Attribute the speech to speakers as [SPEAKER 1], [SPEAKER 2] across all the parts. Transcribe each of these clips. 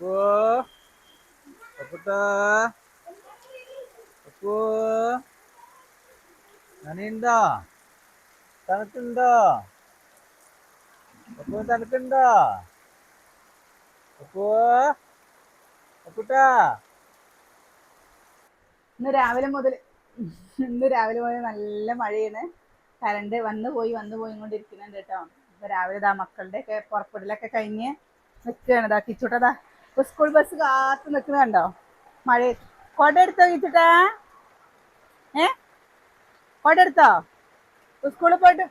[SPEAKER 1] അപ്പോ അപ്പുട്ടാ. അപ്പോ നനയുണ്ടോ തണുക്കുണ്ടോ അപ്പോ തണുക്കുണ്ടോ അപ്പോ അപ്പുട്ടാ.
[SPEAKER 2] ഇന്ന് രാവിലെ മുതൽ ഇന്ന് രാവിലെ മുതൽ നല്ല മഴയാണ്. കരണ്ട് വന്നു പോയി വന്നു പോയി കൊണ്ടിരിക്കുന്നുണ്ട് കേട്ടോ. ഇപ്പൊ രാവിലെ ഇതാ മക്കളുടെ ഒക്കെ പുറപ്പെടലൊക്കെ കഴിഞ്ഞ് നിൽക്കുകയാണ്. ഇതാ കിച്ചുട്ടതാ ഇപ്പൊ സ്കൂൾ ബസ് കാത്തു നിൽക്കുന്ന കണ്ടോ? മഴ കൊട എടുത്തോ കിച്ചുട്ടാ ഏ? കൊട എടുത്തോ സ്കൂളിൽ പോയിട്ട്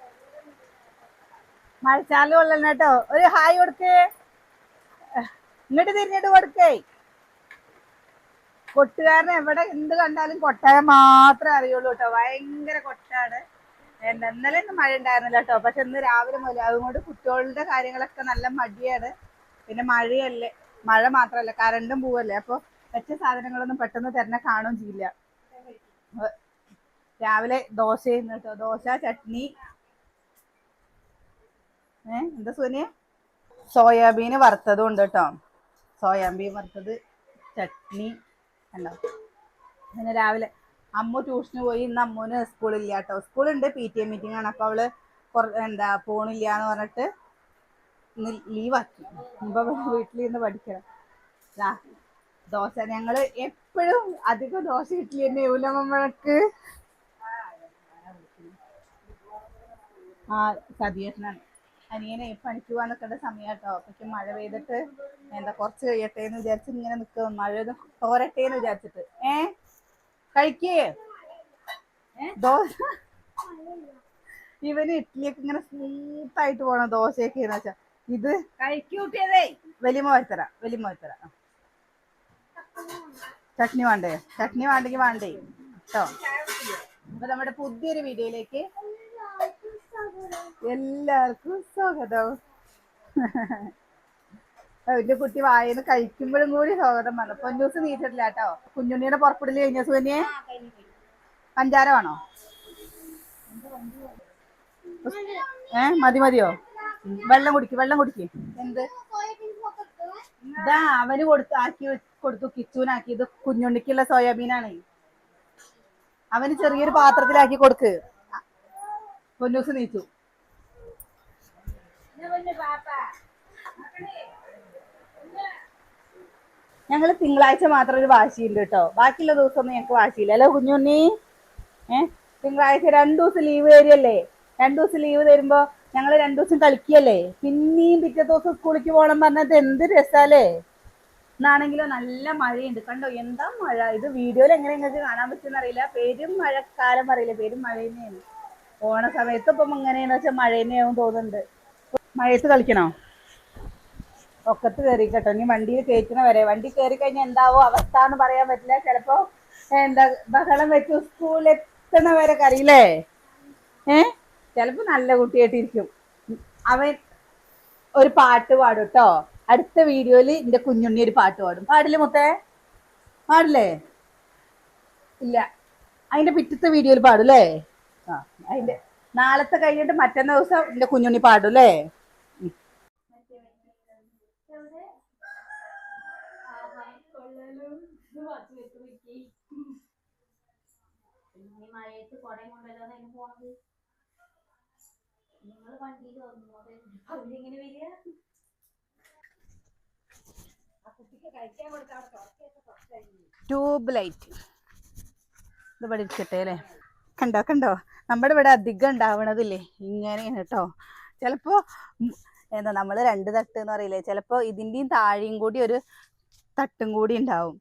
[SPEAKER 2] മഴച്ചാൽ കൊള്ളണം കേട്ടോ. ഒരു ഹായ് കൊടുക്കേ. ഇങ്ങോട്ട് തിരിഞ്ഞിട്ട് കൊടുക്കേ. കൊട്ടുകാരനെ എവിടെ എന്ത് കണ്ടാലും കൊട്ടയെ മാത്രമേ അറിയുള്ളൂ കേട്ടോ. ഭയങ്കര കൊട്ടാണ്. ഇന്നലെ ഒന്നും മഴ ഉണ്ടായിരുന്നില്ല കേട്ടോ. പക്ഷെ ഇന്ന് രാവിലെ മുതൽ അതുകൊണ്ട് കുട്ടികളുടെ കാര്യങ്ങളൊക്കെ നല്ല മടിയാണ്. പിന്നെ മഴയല്ലേ. മഴ മാത്രമല്ല കറണ്ടും പോവല്ലേ? അപ്പോൾ വെച്ച സാധനങ്ങളൊന്നും പെട്ടെന്ന് തന്നെ കാണുകയും ചെയ്യില്ല. രാവിലെ ദോശ കേട്ടോ. ദോശ ചട്നി. ഏ എന്താ സോനിയ? സോയാബീൻ വറുത്തതും ഉണ്ട് കേട്ടോ. സോയാബീൻ വറുത്തത് ചട്നി. ഉണ്ടോ പിന്നെ രാവിലെ അമ്മു ട്യൂഷന് പോയി ഇന്ന് അമ്മൂന് സ്കൂളില്ല കേട്ടോ. സ്കൂളുണ്ട് പി ടി എ മീറ്റിംഗ് ആണ്. അപ്പോൾ അവൾ എന്താ പോണില്ല എന്ന് പറഞ്ഞിട്ട് ഇന്ന് ലീവാക്കി. ഇപ്പം വീട്ടിൽ നിന്ന് പഠിക്കണം. ദോശ. ഞങ്ങൾ എപ്പോഴും അധികം ദോശ ഇഡ്ഡലി തന്നെ ഊലമ്മക്ക് ആ സതീഷനാണ് അനിയനെ പണിക്ക് പോകാൻ നിൽക്കേണ്ട സമയം കേട്ടോ പക്ഷെ മഴ പെയ്തിട്ട് എന്താ കുറച്ച് കഴിയട്ടെ എന്ന് വിചാരിച്ച് ഇങ്ങനെ നിൽക്കും മഴ തോരട്ടെ എന്ന് വിചാരിച്ചിട്ട്. ഏ? കഴിക്കേ. ദോശ. ഇവന് ഇഡ്ഡലിയൊക്കെ ഇങ്ങനെ സ്മൂത്ത് ആയിട്ട് പോണം ദോശയൊക്കെ എന്ന് വെച്ചാ. ഇത് വലിയ വരുത്തരാ ചട്നി വേണ്ടേ? ചട്നി വേണ്ടെങ്കിൽ വേണ്ടേ? കേട്ടോ അപ്പൊ നമ്മുടെ പുതിയൊരു വീഡിയോയിലേക്ക് എല്ലാവർക്കും സ്വാഗതം. എന്റെ കുട്ടി വായന്ന് കഴിക്കുമ്പോഴും കൂടി സ്വാഗതം പറഞ്ഞു. പൊന്നൂസ് നീച്ചിട്ടില്ല കേട്ടോ. കുഞ്ഞുണ്ണിയുടെ പുറപ്പെടൽ കഴിഞ്ഞ സുനിയെ പഞ്ചാര വേണോ ഏ മതി മതിയോ? വെള്ളം കുടിക്ക് വെള്ളം കുടിക്ക്. എന്ത്? ഇതാ അവന് കൊടുത്തു ആക്കി കൊടുത്തു കിച്ചൂനാക്കി. ഇത് കുഞ്ഞുണ്ണിക്കുള്ള സോയാബീനാണ്. അവന് ചെറിയൊരു പാത്രത്തിലാക്കി കൊടുക്ക്. പൊന്നൂസ് നീച്ചു. ഞങ്ങൾ തിങ്കളാഴ്ച മാത്രം ഒരു വാശിയുണ്ട് കേട്ടോ. ബാക്കിയുള്ള ദിവസമൊന്നും ഞങ്ങക്ക് വാശിയില്ല. അല്ലേ കുഞ്ഞുണ്ണി? ഏ? തിങ്കളാഴ്ച രണ്ടു ദിവസം ലീവ് തരികയല്ലേ രണ്ടു ദിവസം ലീവ് തരുമ്പോ ഞങ്ങൾ രണ്ടു ദിവസം കളിക്കുകയല്ലേ പിന്നെയും പിറ്റേ ദിവസം സ്കൂളിലേക്ക് പോകണം പറഞ്ഞത് എന്ത് രസാലേ? എന്നാണെങ്കിലോ നല്ല മഴയുണ്ട്. കണ്ടോ എന്താ മഴ? ഇത് വീഡിയോയിൽ എങ്ങനെ നിങ്ങൾക്ക് കാണാൻ പറ്റുന്ന അറിയില്ല പേരും മഴക്കാലം പറയില്ല? പേരും മഴ തന്നെയാണ് ഓണ സമയത്ത് ഇപ്പം എങ്ങനെയാന്ന് വെച്ചാൽ മഴ തന്നെയാവും തോന്നുന്നുണ്ട്. മഴയത്ത് കളിക്കണോ? ഒക്കത്ത് കയറി കേട്ടോ ഇനി വണ്ടിയിൽ കയറ്റണ വരെ. വണ്ടി കയറി കഴിഞ്ഞാൽ എന്താവോ അവസ്ഥ എന്ന് പറയാൻ പറ്റില്ല. ചിലപ്പോ എന്താ ബഹളം വെച്ച് സ്കൂളിൽ എത്തണ വരെ കറിയില്ലേ ഏ? ചിലപ്പോ നല്ല കുട്ടിയായിട്ടിരിക്കും. അവൻ ഒരു പാട്ട് പാടും കേട്ടോ അടുത്ത വീഡിയോയിൽ എന്റെ കുഞ്ഞുണ്ണി ഒരു പാട്ട് പാടും. പാടില്ലേ മുത്തേ? പാടില്ലേ? ഇല്ല. അതിന്റെ പിറ്റത്തെ വീഡിയോയിൽ പാടും അല്ലേ ആ അതിന്റെ നാളത്തെ കഴിഞ്ഞിട്ട് മറ്റന്ന ദിവസം എന്റെ കുഞ്ഞുണ്ണി പാടും അല്ലേ
[SPEAKER 3] മഴയത്ത് കൊടയും കൊണ്ടല്ലോ പോണത് വണ്ടിയിൽ വന്നോടെ അവരിങ്ങനെ വരിക.
[SPEAKER 2] കണ്ടോ കണ്ടോ? നമ്മുടെ ഇവിടെ അധികം ഉണ്ടാവണതില്ലേ? ഇങ്ങനെയാണ് കേട്ടോ. ചിലപ്പോ എന്താ നമ്മൾ രണ്ട് തട്ട് എന്ന് പറയില്ലേ? ചിലപ്പോ ഇതിന്റെയും താഴെയും കൂടി ഒരു തട്ടും കൂടി ഉണ്ടാവും.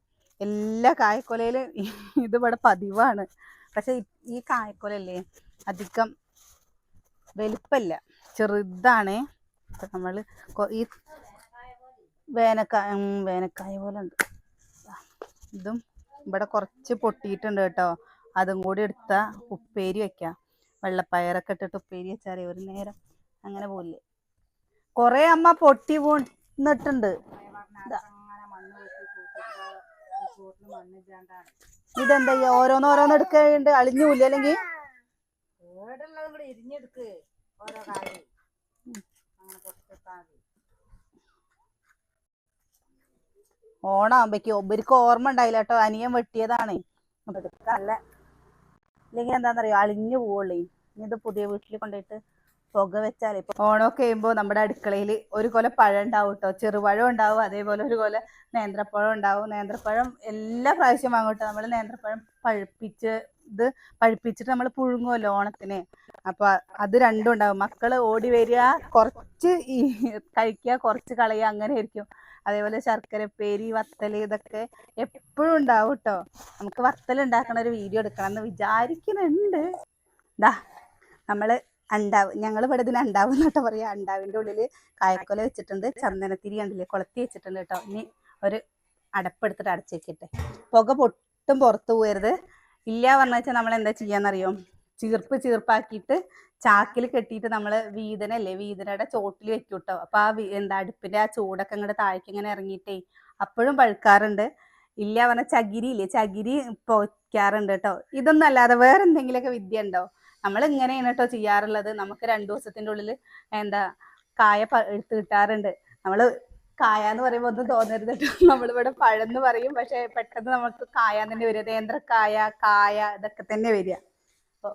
[SPEAKER 2] എല്ലാ കായക്കൊലയിലും ഇത് ഇവിടെ പതിവാണ്. പക്ഷെ ഈ കായക്കൊലല്ലേ അധികം വലുപ്പല്ല. ചെറുതാണ്. അപ്പം നമ്മൾ ഈ വേനക്കായ വേനക്കായ പോലെ ഉണ്ട്. ഇതും ഇവിടെ കുറച്ച് പൊട്ടിയിട്ടുണ്ട് കേട്ടോ. അതും കൂടി എടുത്ത ഉപ്പേരി വെക്കാം. വെള്ളപ്പയറൊക്കെ ഇട്ടിട്ട് ഉപ്പേരി വെച്ചാൽ ഒരു നേരം അങ്ങനെ പോലെ കുറെ അമ്മ പൊട്ടി പോന്നിട്ടുണ്ട് ഇതാ. ഇതെന്താ ഓരോന്നോരോന്ന് ഓരോന്ന് ഓരോന്ന് എടുക്കുന്നുണ്ട് അളിഞ്ഞു പോയില്ലേ അല്ലെങ്കിൽ?
[SPEAKER 3] ഓരോ കാര്യം അങ്ങനെ
[SPEAKER 2] കുറച്ച് ഒബർക്ക് ഓർമ്മ ഉണ്ടായില്ല കേട്ടോ. അനിയൻ വെട്ടിയതാണ്. ഇതൊക്കെ ഇല്ലെങ്കിൽ എന്താണെന്നറിയോ? അളിഞ്ഞു പോവുള്ളേ. ഇനി ഇത് പുതിയ വീട്ടിൽ കൊണ്ടുപോയിട്ട് പുക വെച്ചാൽ ഇപ്പൊ ഓണമൊക്കെ ചെയ്യുമ്പോൾ നമ്മുടെ അടുക്കളയിൽ ഒരു കൊല പഴം ഉണ്ടാവും കേട്ടോ. ചെറുപഴം ഉണ്ടാവും. അതേപോലെ ഒരു കൊല നേന്ത്രപ്പഴം ഉണ്ടാവും. നേന്ത്രപ്പഴം എല്ലാ പ്രാവശ്യം വാങ്ങും കേട്ടോ. നമ്മൾ നേന്ത്രപ്പഴം പഴുപ്പിച്ച് ഇത് പഴുപ്പിച്ചിട്ട് നമ്മൾ പുഴുങ്ങുമല്ലോ ഓണത്തിന്. അപ്പൊ അത് രണ്ടും ഉണ്ടാവും. മക്കൾ ഓടി വരിക കുറച്ച് ഈ കഴിക്കുക കുറച്ച് കളയുക അങ്ങനെ ആയിരിക്കും. അതേപോലെ ശർക്കര പേരി വത്തൽ ഇതൊക്കെ എപ്പോഴും ഉണ്ടാവും കേട്ടോ നമുക്ക് വത്തൽ ഉണ്ടാക്കണ ഒരു വീഡിയോ എടുക്കണം എന്ന് വിചാരിക്കുന്നുണ്ട്. ദാ നമ്മൾ അണ്ടാവ് ഞങ്ങൾ ഇവിടെ ഇതിന് അണ്ടാവ് എന്നിട്ട് പറയാ. അണ്ടാവിന്റെ ഉള്ളിൽ കായക്കൊല വെച്ചിട്ടുണ്ട് ചന്ദനത്തിരി കണ്ടില്ലേ കൊളത്തി വെച്ചിട്ടുണ്ട് കേട്ടോ ഇനി ഒരു അടപ്പെടുത്തിട്ട് അടച്ചു വെക്കട്ടെ. പുക പൊട്ടും പുറത്തു പോകരുത്. ഇല്ല പറഞ്ഞു വെച്ചാൽ നമ്മൾ എന്താ ചെയ്യാന്നറിയോ? ചീർപ്പ് ചീർപ്പാക്കിയിട്ട് ചാക്കിൽ കെട്ടിയിട്ട് നമ്മൾ വീതനല്ലേ വീതനയുടെ ചോട്ടിൽ വെക്കും കേട്ടോ അപ്പൊ ആ എന്താ അടുപ്പിന്റെ ആ ചൂടൊക്കെ ഇങ്ങോട്ട് താഴേക്ക് ഇങ്ങനെ ഇറങ്ങിയിട്ടേ അപ്പോഴും പഴുക്കാറുണ്ട്. ഇല്ല പറഞ്ഞ ചകിരി ഇല്ലേ ചകിരി പൊയ്ക്കാറുണ്ട് കേട്ടോ ഇതൊന്നും അല്ലാതെ വേറെ എന്തെങ്കിലുമൊക്കെ വിദ്യ ഉണ്ടോ നമ്മൾ ഇങ്ങനെയാണ് കേട്ടോ ചെയ്യാറുള്ളത്. നമുക്ക് രണ്ടു ദിവസത്തിന്റെ ഉള്ളിൽ എന്താ കായ എടുത്ത് കിട്ടാറുണ്ട്. നമ്മൾ കായ എന്ന് പറയുമ്പോൾ ഒന്നും തോന്നരുത് കേട്ടോ നമ്മളിവിടെ പഴം എന്ന് പറയും പക്ഷെ പെട്ടെന്ന് നമുക്ക് കായ തന്നെ വരിക. നേന്ത്രക്കായ കായ ഇതൊക്കെ തന്നെ വരിക. അപ്പോൾ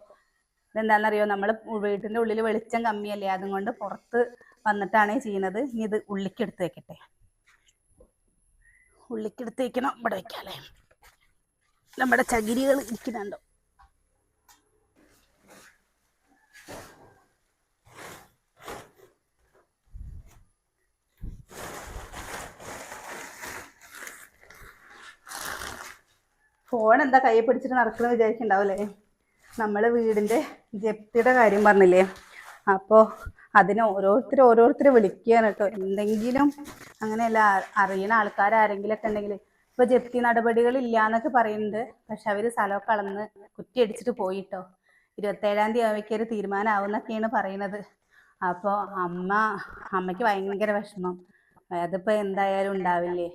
[SPEAKER 2] ഇതെന്താണെന്നറിയോ നമ്മൾ വീട്ടിന്റെ ഉള്ളിൽ വെളിച്ചം കമ്മിയല്ലേ അതുകൊണ്ട് പുറത്ത് വന്നിട്ടാണ് ചെയ്യുന്നത് ഇനി ഇത് ഉള്ളിക്ക് എടുത്ത് വെക്കട്ടെ. ഉള്ളിക്ക് എടുത്ത് വെക്കണം. ഇവിടെ വെക്കാല്ലേ? നമ്മുടെ ചകിരികൾ ഇരിക്കുന്നുണ്ടോ? ഫോൺ എന്താ കൈ പിടിച്ചിട്ട് നടക്കണം വിചാരിക്കണ്ടാവല്ലേ നമ്മളെ വീടിന്റെ ജപ്തിയുടെ കാര്യം പറഞ്ഞില്ലേ? അപ്പോൾ അതിന് ഓരോരുത്തർ ഓരോരുത്തർ വിളിക്കുകയാണ് കേട്ടോ. എന്തെങ്കിലും അങ്ങനെയല്ല അറിയുന്ന ഒക്കെ ഉണ്ടെങ്കിൽ ഇപ്പൊ ജപ്തി നടപടികൾ ഇല്ല എന്നൊക്കെ പറയുന്നുണ്ട്. പക്ഷെ അവർ സ്ഥലമൊക്കെ അളന്ന് കുറ്റി അടിച്ചിട്ട് പോയിട്ടോ ഇരുപത്തേഴാം തീയതി ആവുമ്പോൾ ഒരു തീരുമാനമാവുന്നൊക്കെയാണ് പറയുന്നത്. അപ്പോൾ അമ്മ അമ്മയ്ക്ക് ഭയങ്കര വിഷമം. അതിപ്പോ എന്തായാലും ഉണ്ടാവില്ലേ?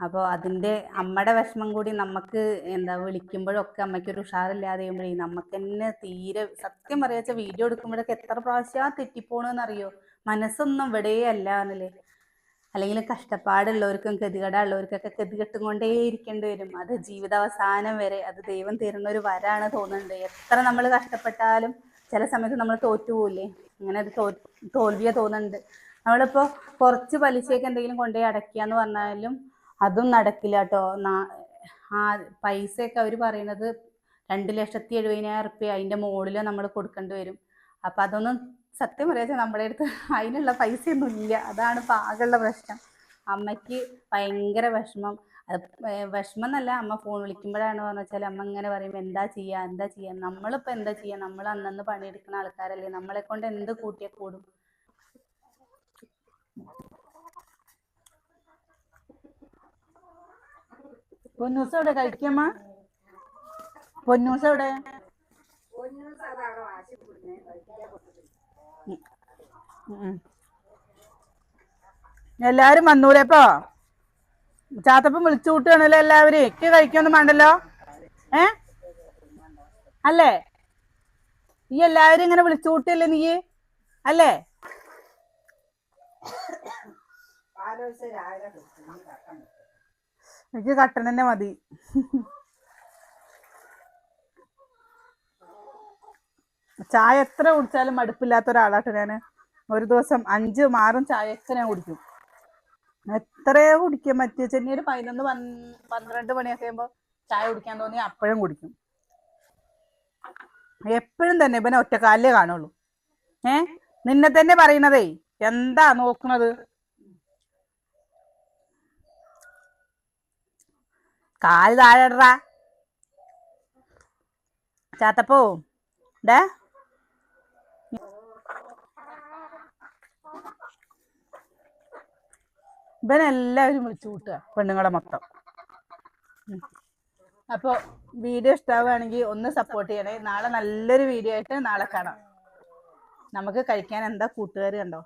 [SPEAKER 2] അപ്പോൾ അതിന്റെ അമ്മയുടെ വിഷമം കൂടി നമുക്ക് എന്താ വിളിക്കുമ്പോഴൊക്കെ അമ്മയ്ക്ക് ഒരു ഉഷാറില്ലാതെ ചെയ്യുമ്പോഴേ നമുക്ക് തന്നെ തീരെ സത്യം പറയാച്ച വീഡിയോ എടുക്കുമ്പോഴൊക്കെ എത്ര പ്രാവശ്യം തെറ്റിപ്പോണെന്ന് അറിയോ മനസ്സൊന്നും ഇവിടെ അല്ല എന്നല്ലേ അല്ലെങ്കിൽ കഷ്ടപ്പാടുള്ളവർക്കും ഗതികേടുള്ളവർക്കൊക്കെ ഗതികെട്ടും കൊണ്ടേ ഇരിക്കേണ്ടി വരും. അത് ജീവിതാവസാനം വരെ അത് ദൈവം തരുന്ന ഒരു വരാണ് തോന്നുന്നുണ്ട്. എത്ര നമ്മൾ കഷ്ടപ്പെട്ടാലും ചില സമയത്ത് നമ്മൾ തോറ്റുപോകില്ലേ അങ്ങനെ അത് തോ തോൽവിയാ തോന്നുന്നുണ്ട്. നമ്മളിപ്പോൾ കുറച്ച് പലിശയൊക്കെ എന്തെങ്കിലും കൊണ്ടുപോയി അടയ്ക്കുക എന്ന് പറഞ്ഞാലും അതും നടക്കില്ല കേട്ടോ ആ പൈസയൊക്കെ അവർ പറയുന്നത് രണ്ട് ലക്ഷത്തി എഴുപതിനായിരം റുപ്യ അതിന്റെ മുകളിൽ നമ്മൾ കൊടുക്കേണ്ടി വരും. അപ്പം അതൊന്നും സത്യം പറയാച്ചാൽ നമ്മുടെ അടുത്ത് അതിനുള്ള പൈസയൊന്നും ഇല്ല. അതാണ് ഇപ്പം പ്രശ്നം. അമ്മയ്ക്ക് ഭയങ്കര വിഷമം. അത് വിഷമം എന്നല്ല അമ്മ ഫോൺ വിളിക്കുമ്പോഴാണ് പറഞ്ഞു വെച്ചാൽ അമ്മ ഇങ്ങനെ പറയും എന്താ ചെയ്യുക എന്താ ചെയ്യുക നമ്മളിപ്പോൾ എന്താ ചെയ്യുക നമ്മൾ അന്നന്ന് പണിയെടുക്കുന്ന ആൾക്കാരല്ലേ. നമ്മളെ കൊണ്ട് എന്ത് കൂട്ടിയാൽ കൂടും? പൊന്നൂസ് എവിടെ? കഴിക്കമ്മ പൊന്നൂസ് എവിടെ. എല്ലാരും വന്നൂലേപ്പോ ചാത്തപ്പം വിളിച്ചു കൂട്ടുകയാണല്ലോ എല്ലാവരും. എക്ക് കഴിക്കൊന്നും വേണ്ടല്ലോ? ഏ? അല്ലേ? ഈ എല്ലാവരും ഇങ്ങനെ വിളിച്ചു കൂട്ടിയല്ലേ നീ? അല്ലേ? എനിക്ക് കട്ടൻ തന്നെ മതി. ചായ എത്ര കുടിച്ചാലും മടുപ്പില്ലാത്ത ഒരാളാട്ടോ ഞാൻ ഒരു ദിവസം അഞ്ച് മാറും ചായ ഒക്കെ ഞാൻ കുടിക്കും. എത്രയോ കുടിക്കാൻ പറ്റിയ ചെന്നി ഒരു പതിനൊന്ന് പന് പന്ത്രണ്ട് മണിയൊക്കെ ആകുമ്പോൾ ചായ കുടിക്കാൻ തോന്നി അപ്പോഴും കുടിക്കും. എപ്പോഴും തന്നെ ഇവനെ ഒറ്റക്കാലിലേ കാണുള്ളൂ. ഏ? നിന്നെ തന്നെ പറയണതേ. എന്താ നോക്കണത്? കാൽ താഴെടാ. ചാത്തപ്പോ ഡേ. ഇവനെല്ലാവരും വിളിച്ചു കൂട്ടുക പെണ്ണുങ്ങളെ മൊത്തം. അപ്പോൾ അപ്പൊ വീഡിയോ ഇഷ്ടാവുകയാണെങ്കിൽ ഒന്ന് സപ്പോർട്ട് ചെയ്യണേ. നാളെ നല്ലൊരു വീഡിയോ ആയിട്ട് നാളെ കാണാം. നമുക്ക് കഴിക്കാൻ എന്താ കൂട്ടുകാർ കണ്ടോ?